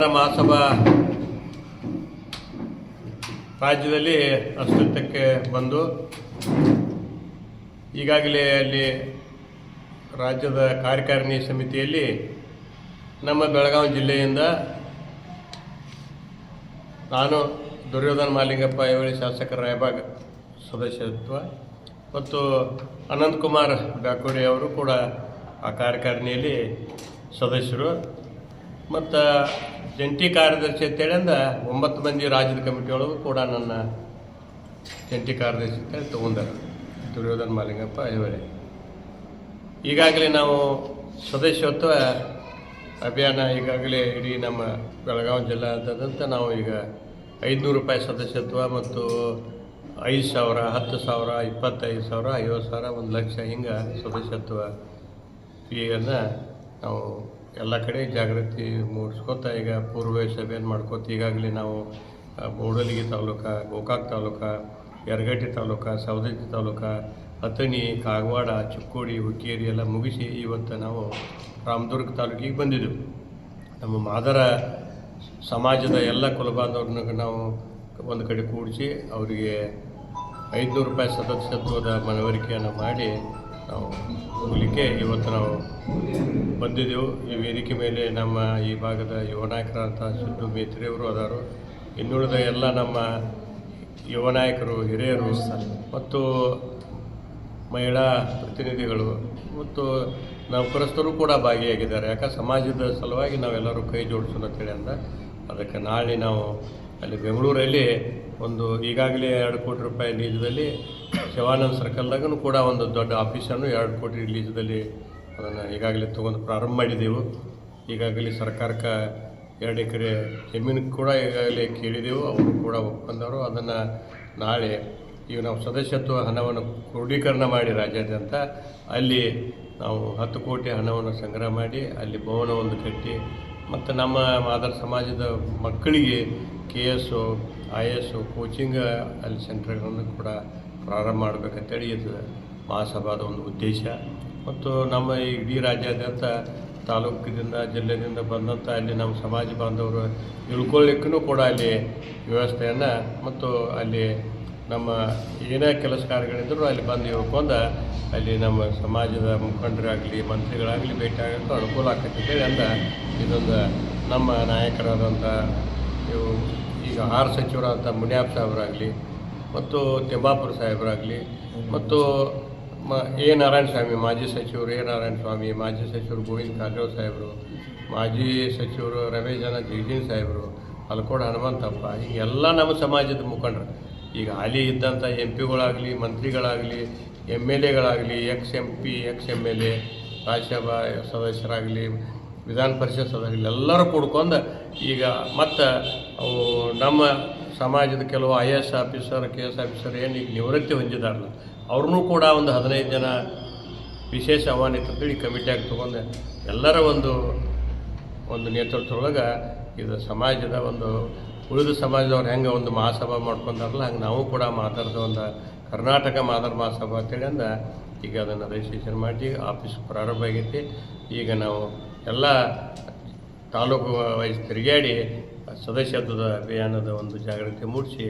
ಮಹಾಸಭಾ ರಾಜ್ಯದಲ್ಲಿ ಅಸ್ತಿತ್ವಕ್ಕೆ ಬಂದು ಈಗಾಗಲೇ ಅಲ್ಲಿ ರಾಜ್ಯದ ಕಾರ್ಯಕಾರಿಣಿ ಸಮಿತಿಯಲ್ಲಿ ನಮ್ಮ ಬೆಳಗಾವಿ ಜಿಲ್ಲೆಯಿಂದ ನಾನು ದುರ್ಯೋಧನ ಮಾಲಿಂಗಪ್ಪ ಐವಳಿ ಶಾಸಕರ ರಾಯಬಾಗ್ ಸದಸ್ಯತ್ವ ಮತ್ತು ಅನಂತಕುಮಾರ್ ಬ್ಯಾಕೋಡಿ ಅವರು ಕೂಡ ಆ ಕಾರ್ಯಕಾರಿಣಿಯಲ್ಲಿ ಸದಸ್ಯರು. ಮತ್ತು ಜಂಟಿ ಕಾರ್ಯದರ್ಶಿ ಅಂತೇಳಿಂದ ಒಂಬತ್ತು ಮಂದಿ ರಾಜ್ಯದ ಕಮಿಟಿ ಒಳಗೂ ಕೂಡ ನನ್ನ ಜಂಟಿ ಕಾರ್ಯದರ್ಶಿ ಅಂತೇಳಿ ತೊಗೊಂಡಾರ. ದುರ್ಯೋಧನ ಮಾಲಿಂಗಪ್ಪ, ಐವರೆ. ಈಗಾಗಲೇ ನಾವು ಸದಸ್ಯತ್ವ ಅಭಿಯಾನ ಈಗಾಗಲೇ ಇಡೀ ನಮ್ಮ ಬೆಳಗಾವಿ ಜಿಲ್ಲಾದಾದಂಥ ನಾವು ಈಗ ಐದುನೂರು ರೂಪಾಯಿ ಸದಸ್ಯತ್ವ ಮತ್ತು ಐದು ಸಾವಿರ, ಹತ್ತು ಸಾವಿರ, ಇಪ್ಪತ್ತೈದು ಸಾವಿರ, ಐವತ್ತು ಸಾವಿರ, ಒಂದು ಲಕ್ಷ ಹಿಂಗೆ ಸದಸ್ಯತ್ವ ಫೀಯನ್ನು ನಾವು ಎಲ್ಲ ಕಡೆ ಜಾಗೃತಿ ಮೂಡಿಸ್ಕೊತ ಈಗ ಪೂರ್ವ ಸಭೆಯನ್ನು ಮಾಡ್ಕೋತ ಈಗಾಗಲೇ ನಾವು ಬೋಡಲಿಗಿ ತಾಲೂಕ, ಗೋಕಾಕ್ ತಾಲೂಕ ಯರಗಟ್ಟಿ ತಾಲೂಕ, ಸವದತ್ತಿ ತಾಲೂಕ, ಅಥಣಿ, ಕಾಗವಾಡ, ಚಿಕ್ಕೋಡಿ, ಹುಕ್ಕೇರಿ ಎಲ್ಲ ಮುಗಿಸಿ ಇವತ್ತು ನಾವು ರಾಮದುರ್ಗ ತಾಲೂಕಿಗೆ ಬಂದಿದ್ದೆವು ನಮ್ಮ ಮಾದರ ಸಮಾಜದ ಎಲ್ಲ ಕುಲಬಾಂಧವ್ರನ್ನ ನಾವು ಒಂದು ಕಡೆ ಕೂಡಿಸಿ ಅವರಿಗೆ ಐದುನೂರು ರೂಪಾಯಿ ಸದಸ್ಯತ್ವದ ಮನವರಿಕೆಯನ್ನು ಮಾಡಿ ನಾವು ಹೋಗಲಿಕ್ಕೆ ಇವತ್ತು ನಾವು ಬಂದಿದ್ದೆವು ಈ ವೇದಿಕೆ ಮೇಲೆ ನಮ್ಮ ಈ ಭಾಗದ ಯುವ ನಾಯಕರಾದಂಥ ಸಿದ್ದು ಮೇತ್ರಿಯವರು ಅದಾರು. ಇನ್ನುಳಿದ ಎಲ್ಲ ನಮ್ಮ ಯುವ ನಾಯಕರು, ಹಿರಿಯರು ಮತ್ತು ಮಹಿಳಾ ಪ್ರತಿನಿಧಿಗಳು ಮತ್ತು ನೌಕರಸ್ಥರು ಕೂಡ ಭಾಗಿಯಾಗಿದ್ದಾರೆ. ಯಾಕೆ ಸಮಾಜದ ಸಲುವಾಗಿ ನಾವೆಲ್ಲರೂ ಕೈ ಜೋಡಿಸೋಣ ಅಂತೇಳಿ ಅಂದ. ಅದಕ್ಕೆ ನಾಳೆ ನಾವು ಅಲ್ಲಿ ಬೆಂಗಳೂರಲ್ಲಿ ಒಂದು ಈಗಾಗಲೇ ಎರಡು ಕೋಟಿ ರೂಪಾಯಿ ಲೀಜದಲ್ಲಿ ಶಿವಾನಂದ ಸರ್ಕಲ್ದಾಗೂ ಕೂಡ ಒಂದು ದೊಡ್ಡ ಆಫೀಸನ್ನು ಎರಡು ಕೋಟಿ ಲೀಜದಲ್ಲಿ ಅದನ್ನು ಈಗಾಗಲೇ ತೊಗೊಂಡು ಪ್ರಾರಂಭ ಮಾಡಿದೆವು. ಈಗಾಗಲೇ ಸರ್ಕಾರಕ್ಕೆ ಎರಡು ಎಕರೆ ಜಮೀನು ಕೂಡ ಈಗಾಗಲೇ ಕೇಳಿದೆವು. ಅವರು ಕೂಡ ಒಪ್ಕೊಂಡವರು. ಅದನ್ನು ನಾಳೆ ಈಗ ನಾವು ಸದಸ್ಯತ್ವ ಹಣವನ್ನು ಕ್ರೋಢೀಕರಣ ಮಾಡಿ ರಾಜ್ಯಾದ್ಯಂತ ಅಲ್ಲಿ ನಾವು ಹತ್ತು ಕೋಟಿ ಹಣವನ್ನು ಸಂಗ್ರಹ ಮಾಡಿ ಅಲ್ಲಿ ಭವನವನ್ನು ಕಟ್ಟಿ ಮತ್ತು ನಮ್ಮ ಮಾದರ ಸಮಾಜದ ಮಕ್ಕಳಿಗೆ K S I S coaching ಅಲ್ಲಿ ಸೆಂಟರ್ಗಳನ್ನು ಕೂಡ ಪ್ರಾರಂಭ ಮಾಡಬೇಕಂತೇಳಿ ಇದು ಮಹಾಸಭಾದ ಒಂದು ಉದ್ದೇಶ. ಮತ್ತು ನಮ್ಮ ಈ ಇಡೀ ರಾಜ್ಯಾದ್ಯಂತ ತಾಲೂಕಿನಿಂದ ಜಿಲ್ಲೆಯಿಂದ ಬಂದಂಥ ಅಲ್ಲಿ ನಮ್ಮ ಸಮಾಜ ಬಾಂಧವರು ಇಳ್ಕೊಳ್ಳಿಕ್ಕೂ ಕೂಡ ಅಲ್ಲಿ ವ್ಯವಸ್ಥೆಯನ್ನು ಮತ್ತು ಅಲ್ಲಿ ನಮ್ಮ ಏನೇ ಕೆಲಸ ಕಾರ್ಯಗಳಿದ್ದರೂ ಅಲ್ಲಿ ಬಂದು ಇಳ್ಕೊಂಡ ಅಲ್ಲಿ ನಮ್ಮ ಸಮಾಜದ ಮುಖಂಡರಾಗಲಿ, ಮಂತ್ರಿಗಳಾಗಲಿ ಭೇಟಿ ಅನುಕೂಲ ಆಕೈತೆ ಅಂತೇಳಿ ಅಂದ ಇದೊಂದು ನಮ್ಮ ನಾಯಕರಾದಂಥ ಇವು ಈಗ ಆಹಾರ ಸಚಿವರಾದಂಥ ಮುನಿಯಾಪ್ ಸಾಹೇಬರಾಗಲಿ ಮತ್ತು ತಿಮ್ಮಾಪುರ ಸಾಹೇಬರಾಗಲಿ ಮತ್ತು ಮ, ಎ. ನಾರಾಯಣ ಸ್ವಾಮಿ, ಮಾಜಿ ಸಚಿವರು ಎ. ನಾರಾಯಣ ಸ್ವಾಮಿ, ಮಾಜಿ ಸಚಿವರು ಗೋವಿಂದ ಕಾರಜೋಳ ಸಾಹೇಬರು, ಮಾಜಿ ಸಚಿವರು ರಮೇಶ್ ಜನ ಜಗದೀಶ್ ಸಾಹೇಬರು ಹಲಕೋಡ ಹನುಮಂತಪ್ಪ ಹೀಗೆಲ್ಲ ನಮ್ಮ ಸಮಾಜದ ಮುಖಂಡರು. ಈಗ ಹಾಲಿ ಇದ್ದಂಥ ಎಂ ಪಿಗಳಾಗಲಿ, ಮಂತ್ರಿಗಳಾಗಲಿ M L ಎಗಳಾಗಲಿ, ex M P, ex M L A, Rajya Sabha ಸದಸ್ಯರಾಗಲಿ, ವಿಧಾನ ಪರಿಷತ್ ಸದಸ್ಯರು ಎಲ್ಲರೂ ಕೂಡ್ಕೊಂಡು ಈಗ ಮತ್ತು ಅವು ನಮ್ಮ ಸಮಾಜದ ಕೆಲವು I A S officer, K S officer ಏನು ಈಗ ನಿವೃತ್ತಿ ಹೊಂದಿದಾರಲ್ಲ ಅವ್ರನ್ನೂ ಕೂಡ ಒಂದು ಹದಿನೈದು ಜನ ವಿಶೇಷ ಆಹ್ವಾನಿತ ಅಂತೇಳಿ ಕಮಿಟಿಯಾಗಿ ತೊಗೊಂಡು. ಎಲ್ಲರ ಒಂದು ಒಂದು ನೇತೃತ್ವದೊಳಗೆ ಇದು ಸಮಾಜದ ಒಂದು, ಉಳಿದ ಸಮಾಜದವ್ರು ಹೆಂಗೆ ಒಂದು ಮಹಾಸಭಾ ಮಾಡ್ಕೊಂಡಾರಲ್ಲ, ಹಂಗೆ ನಾವು ಕೂಡ ಮಾತಾಡ್ದ ಒಂದು ಕರ್ನಾಟಕ ಮಾದರ್ ಮಹಾಸಭಾ ಅಂತೇಳಿ ಅಂದ. ಈಗ ಅದನ್ನು ರಿಜಿಸ್ಟ್ರೇಷನ್ ಮಾಡಿ ಆಫೀಸ್ ಪ್ರಾರಂಭ ಆಗೈತಿ. ಈಗ ನಾವು ಎಲ್ಲ ತಾಲೂಕು ವೈಸ್ ತಿರುಗಾಡಿ ಸದಸ್ಯತ್ವದ ಅಭಿಯಾನದ ಒಂದು ಜಾಗೃತಿ ಮೂಡಿಸಿ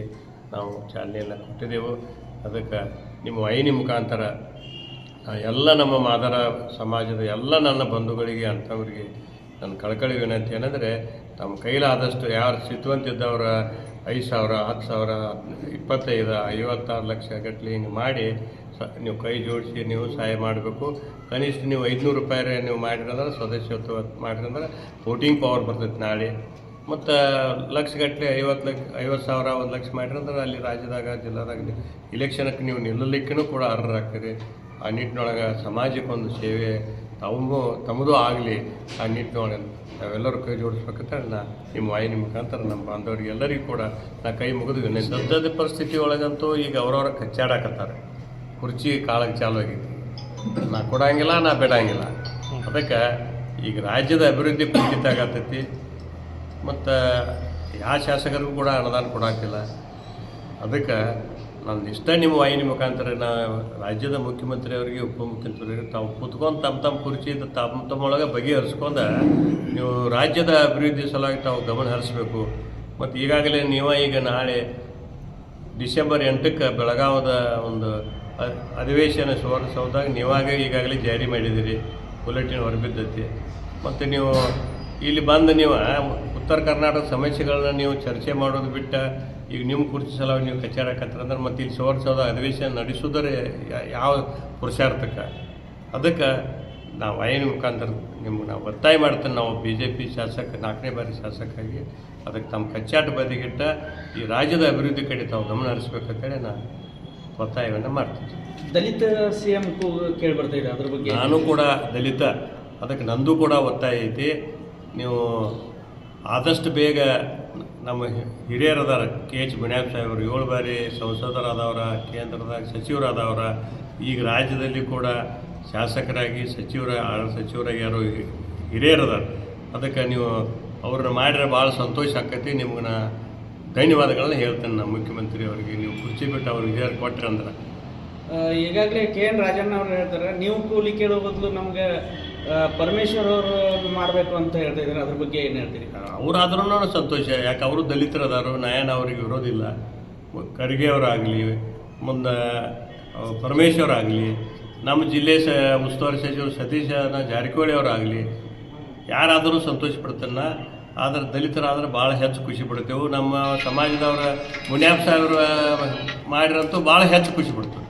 ನಾವು ಚಾಲನೆಯನ್ನು ಕೊಟ್ಟಿದ್ದೆವು. ಅದಕ್ಕೆ ನಿಮ್ಮ ಐನಿ ಮುಖಾಂತರ ಎಲ್ಲ ನಮ್ಮ ಮಾದರ ಸಮಾಜದ ಎಲ್ಲ ನನ್ನ ಬಂಧುಗಳಿಗೆ, ಅಂಥವ್ರಿಗೆ ನನ್ನ ಕಳಕಳಿ ವಿನಂತಿ ಏನಂದರೆ, ತಮ್ಮ ಕೈಲಾದಷ್ಟು ಯಾರು ಸಿದ್ಧವಂತಿದ್ದವರ ಐದು ಸಾವಿರ, ಹತ್ತು ಸಾವಿರ, ಇಪ್ಪತ್ತೈದು, ಐವತ್ತಾರು ಲಕ್ಷ ಗಟ್ಟಲೆ ಹಿಂಗೆ ಮಾಡಿ ಸ, ನೀವು ಕೈ ಜೋಡಿಸಿ ನೀವು ಸಹಾಯ ಮಾಡಬೇಕು. ಕನಿಷ್ಠ ನೀವು ಐದುನೂರು ರೂಪಾಯಿ ನೀವು ಮಾಡಿರಂದ್ರೆ ಸದಸ್ಯತ್ವ ಮಾಡಿರಂದ್ರೆ ವೋಟಿಂಗ್ ಪವರ್ ಬರ್ತೈತೆ ನಾಳೆ. ಮತ್ತು ಲಕ್ಷಗಟ್ಟಲೆ ಐವತ್ತು ಲಕ್ಷ, ಐವತ್ತು ಸಾವಿರ, ಒಂದು ಲಕ್ಷ ಮಾಡಿರಂದ್ರೆ ಅಲ್ಲಿ ರಾಜ್ಯದಾಗ, ಜಿಲ್ಲಾದಾಗ ಇಲೆಕ್ಷನಕ್ಕೆ ನೀವು ನಿಲ್ಲಲಿಕ್ಕೂ ಕೂಡ ಅರ್ಹರಾಗ್ತೀರಿ. ಆ ನಿಟ್ಟಿನೊಳಗೆ ಸಮಾಜಕ್ಕೊಂದು ಸೇವೆ ತಮ್ಮ ತಮ್ಮದೂ ಆಗಲಿ ಆ ನಿಟ್ಟಿನೊಳಗೆ ನಾವೆಲ್ಲರೂ ಕೈ ಜೋಡಿಸ್ಬೇಕಂತ ನಾ ನಿಮ್ಮ ವಾಹಿನಿ ಮುಖಾಂತರ ನಮ್ಮ ಬಾಂಧವರಿಗೆ ಎಲ್ಲರಿಗೂ ಕೂಡ ನಾ ಕೈ ಮುಗಿದು ಸದ್ಯದ ಪರಿಸ್ಥಿತಿ ಒಳಗಂತೂ ಈಗ ಅವ್ರವ್ರ ಕಚ್ಚಾಡಕತ್ತಾರೆ. ಕುರ್ಚಿ ಕಾಳಗೆ ಚಾಲು ಆಗೈತಿ ನಾ ಕೊಡಂಗಿಲ್ಲ, ನಾ ಬಿಡಂಗಿಲ್ಲ. ಅದಕ್ಕೆ ಈಗ ರಾಜ್ಯದ ಅಭಿವೃದ್ಧಿ ಕುಂಠಿತ ಆಗತ್ತೈತಿ ಮತ್ತು ಯಾವ ಶಾಸಕರಿಗೂ ಕೂಡ ಅನುದಾನ ಕೊಡಾಕಿಲ್ಲ ಅದಕ್ಕೆ ನಾನು ಇಷ್ಟ ನಿಮ್ಮ ವಾಹಿನಿ ಮುಖಾಂತರ ನಾ ರಾಜ್ಯದ ಮುಖ್ಯಮಂತ್ರಿಯವರಿಗೆ ಉಪಮುಖ್ಯಮಂತ್ರಿಯವರಿಗೆ ತಾವು ಕೂತ್ಕೊಂಡು ತಮ್ಮ ತಮ್ಮ ಕುರ್ಚಿಯಿಂದ ತಮ್ಮ ತಮ್ಮೊಳಗೆ ಬಗೆಹರಿಸ್ಕೊಂಡು ನೀವು ರಾಜ್ಯದ ಅಭಿವೃದ್ಧಿ ಸಲುವಾಗಿ ತಾವು ಗಮನ ಹರಿಸ್ಬೇಕು. ಮತ್ತು ಈಗಾಗಲೇ ನೀವು ಈಗ ನಾಳೆ ಡಿಸೆಂಬರ್ ಎಂಟಕ್ಕೆ ಬೆಳಗಾವದ ಒಂದು ಅಧಿವೇಶನ ಸುವರ್ಣಸೌಧದಾಗ ನೀವಾಗ ಈಗಾಗಲೇ ಜಾರಿ ಮಾಡಿದ್ದೀರಿ. ಬುಲೆಟಿನ್ ಹೊರಬಿದ್ದೈತಿ. ಮತ್ತು ನೀವು ಇಲ್ಲಿ ಬಂದು ನೀವು ಉತ್ತರ ಕರ್ನಾಟಕ ಸಮಸ್ಯೆಗಳನ್ನ ನೀವು ಚರ್ಚೆ ಮಾಡೋದು ಬಿಟ್ಟು ಈಗ ನಿಮ್ಮ ಕುರ್ಚಿ ಸಲ ನೀವು ಅಂದ್ರೆ ಮತ್ತೆ ಇಲ್ಲಿ ಸುವರ್ಣಸೌಧ ಅಧಿವೇಶನ ನಡೆಸೋದರೆ ಯಾವ ಪುರುಷಾರ್ಥಕ ಅದಕ್ಕೆ ನಾವು ಐನ ಮುಖಾಂತರ ನಿಮ್ಗೆ ನಾವು ಒತ್ತಾಯ ಮಾಡ್ತೇನೆ. ನಾವು ಬಿ ಜೆ ಪಿ ಶಾಸಕ ನಾಲ್ಕನೇ ಬಾರಿ ಶಾಸಕಾಗಿ ಅದಕ್ಕೆ ತಮ್ಮ ಕಚ್ಚಾಟ ಬದಿಗಿಟ್ಟ ಈ ರಾಜ್ಯದ ಅಭಿವೃದ್ಧಿ ಕಡೆ ತಾವು ಗಮನ ಹರಿಸ್ಬೇಕಂತೇಳಿ ನಾನು ಒತ್ತಾಯವನ್ನು ಮಾಡ್ತೀನಿ ದಲಿತ ಸಿ ಎಂ ಕೇಳಿ ಬರ್ತಾ ಇದೆ ಅದ್ರ ಬಗ್ಗೆ? ನಾನು ಕೂಡ ದಲಿತ. ಅದಕ್ಕೆ ನಂದು ಕೂಡ ಒತ್ತಾಯ ಐತಿ. ನೀವು ಆದಷ್ಟು ಬೇಗ ನಮ್ಮ ಹಿರಿಯರದಾರ ಕೆ ಎಚ್ ಬಿಣ್ಯಾಪ್ ಸಾಹೇಬರು ಏಳು ಬಾರಿ ಸಂಸದರಾದವರ ಕೇಂದ್ರದಾಗ ಸಚಿವರಾದವರ, ಈಗ ರಾಜ್ಯದಲ್ಲಿ ಕೂಡ ಶಾಸಕರಾಗಿ ಸಚಿವರ ಸಚಿವರಾಗಿ ಯಾರು ಹಿರಿಯರದಾರ. ಅದಕ್ಕೆ ನೀವು ಅವ್ರನ್ನ ಮಾಡಿದ್ರೆ ಭಾಳ ಸಂತೋಷ ಆಕೈತಿ. ನಿಮ್ಗೆ ನಾ ಧನ್ಯವಾದಗಳನ್ನ ಹೇಳ್ತೇನೆ ನಮ್ಮ ಮುಖ್ಯಮಂತ್ರಿ ಅವರಿಗೆ. ನೀವು ಕುರ್ಚಿ ಬಿಟ್ಟು ಅವ್ರಿಗೆ ಹಿರಿಯರು ಕೊಟ್ರಿ ಅಂದ್ರೆ ಈಗಾಗಲೇ ಕೆ ಎನ್ ರಾಜಣ್ಣ ಅವರು ಹೇಳ್ತಾರೆ, ನೀವು ಕೂಲಿ ಕೇಳೋ ಬದಲು ನಮ್ಗೆ ಪರಮೇಶ್ವರ್ ಅವರು ಮಾಡಬೇಕು ಅಂತ ಹೇಳ್ತಾ ಇದ್ದಾರೆ. ಅದ್ರ ಬಗ್ಗೆ ಏನು ಹೇಳ್ತೀರಿ? ಅವರಾದ್ರೂ ಸಂತೋಷ. ಯಾಕೆ, ಅವರು ದಲಿತರದಾರು ನಯನ ಅವರಿಗೆ ಇರೋದಿಲ್ಲ ಖರ್ಗೆ ಅವರಾಗಲಿ, ಮುಂದೆ ಪರಮೇಶ್ವರ್ ಆಗಲಿ, ನಮ್ಮ ಜಿಲ್ಲೆ ಸ, ಉಸ್ತುವಾರಿ ಸಚಿವರು ಸತೀಶ ಜಾರಕಿಹೊಳಿ ಅವರಾಗಲಿ, ಯಾರಾದರೂ ಸಂತೋಷ ಪಡ್ತಾನ ಆದ್ರೆ ದಲಿತರಾದ್ರೆ ಭಾಳ ಹೆಚ್ಚು ಖುಷಿ ಪಡ್ತೇವೆ ನಮ್ಮ ಸಮಾಜದವರ ಮುನ್ಯಾಪ್ ಸಾಹೇಬ್ರ ಮಾಡಿರಂತೂ ಭಾಳ ಹೆಚ್ಚು ಖುಷಿ ಪಡ್ತೇವೆ